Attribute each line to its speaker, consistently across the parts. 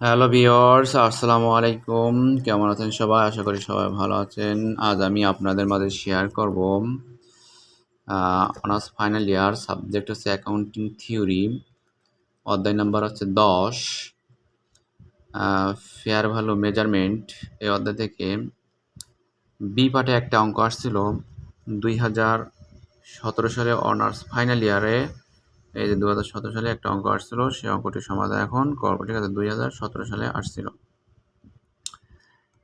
Speaker 1: Hello viewers আসসালামু আলাইকুম কেমন আছেন সবাই? আশা করি সবাই ভালো আছেন। আজ আমি আপনাদের মাঝে শেয়ার করব অনার্স ফাইনাল ইয়ার সাবজেক্ট হচ্ছে অ্যাকাউন্টিং থিওরি অধ্যায় নাম্বার হচ্ছে দশ। ফেয়ার ভ্যালু মেজারমেন্ট এই অধ্যায় থেকে বি পার্টে একটা অঙ্ক আসছিল। দুই হাজার সতেরো সালে অনার্স ফাইনাল ইয়ারে এই যে দু হাজার সতেরো সালে একটা অঙ্ক আসছিল, সেই অঙ্কটির সমাধান এখন করব ঠিক আছে দুই হাজার সতেরো সালে আসছিল।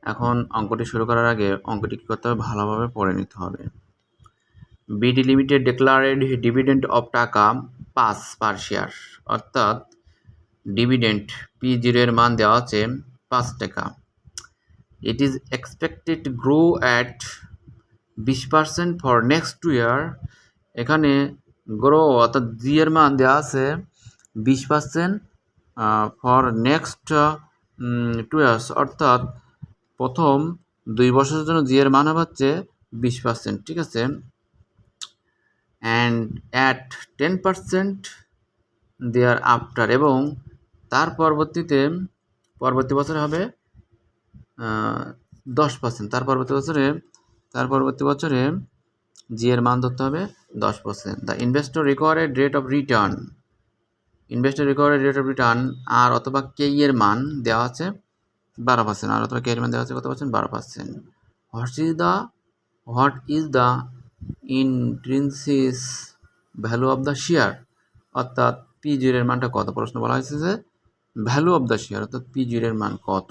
Speaker 1: এখন অঙ্কটি শুরু করার আগে অঙ্কটি কী করতে হবে? ভালোভাবে পড়ে নিতে হবে। BD limited declared dividend of টাকা পাঁচ পার শেয়ার অর্থাৎ ডিভিডেন্ট পি জিরোর মান দেওয়া আছে পাঁচ টাকা। It is expected grow at বিশ percent for next two year এখানে গ্রো অর্থাৎ জি এর মান দেওয়া আছে বিশ percent for next two years অর্থাৎ প্রথম দুই বছরের জন্য জি এর মান হচ্ছে বিশ পার্সেন্ট ঠিক আছে? And at ten percent thereafter এবং তার পরবর্তীতে, পরবর্তী বছরে হবে দশ পার্সেন্ট তার পরবর্তী বছরে, তার পরবর্তী বছরে জি এর মান ধরতে হবে দশ percent the investor required rate of return investor required rate of return আর অথবা কে এর মান দেওয়া আছে বারো পার্সেন্ট আর অথবা কে এর মান দেওয়া আছে কত পার্সেন্ট বারো percent what is the what is the intrinsic value of the share অর্থাৎ পি জিরোর মানটা কত? প্রশ্ন বলা হয়েছে যে ভ্যালু অফ দ্য শেয়ার অর্থাৎ পি জিরোর মান কত?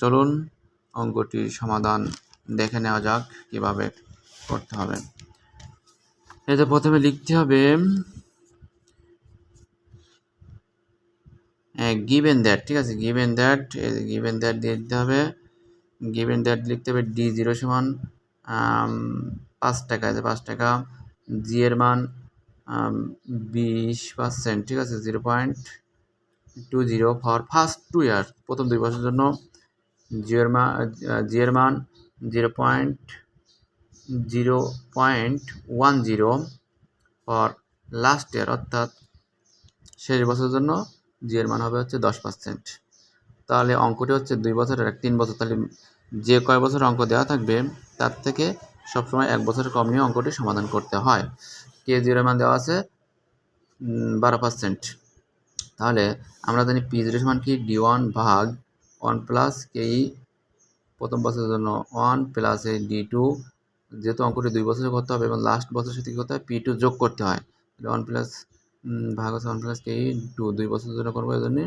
Speaker 1: চলুন অঙ্কটির সমাধান দেখে নেওয়া যাক কীভাবে করতে হবে। যে প্রথমে লিখতে হবে গিভেন দ্যাট ঠিক আছে? গিভেন দ্যাট গিভেন দ্যাট দিয়ে দিতে হবে। গিভেন দ্যাট লিখতে হবে ডি জিরো সমান পাঁচ টাকা। আছে পাঁচ টাকা জি এর মান বিশ পার্সেন্ট ঠিক আছে? Zero point two zero for first two year প্রথম দুই বছরের জন্য জিওর মান জি এর মান zero point zero point one zero for last year অর্থাৎ শেষ বছরের জন্য জি এর মান হবে হচ্ছে দশ পার্সেন্ট তাহলে অঙ্কটি হচ্ছে দুই বছরের এক তিন বছর। তাহলে যে কয় বছর অঙ্ক দেওয়া থাকবে, তার থেকে সবসময় এক বছরের কম নিয়ে অঙ্কটি সমাধান করতে হয়। কে জিরো মান দেওয়া আছে বারো পার্সেন্ট তাহলে আমরা জানি পি জিরো সমান কি? ডি ওয়ান ভাগ ওয়ান প্লাস কেই প্রথম বছরের জন্য ওয়ান প্লাস এই ডি টু যেহেতু অঙ্কটি দুই বছরে করতে হবে এবং লাস্ট বছর কী করতে হয়? পি টু যোগ করতে হয়। ওয়ান প্লাস ভাগ আছে ওয়ান প্লাস কে টু দুই বছরের জন্য করব এই জন্য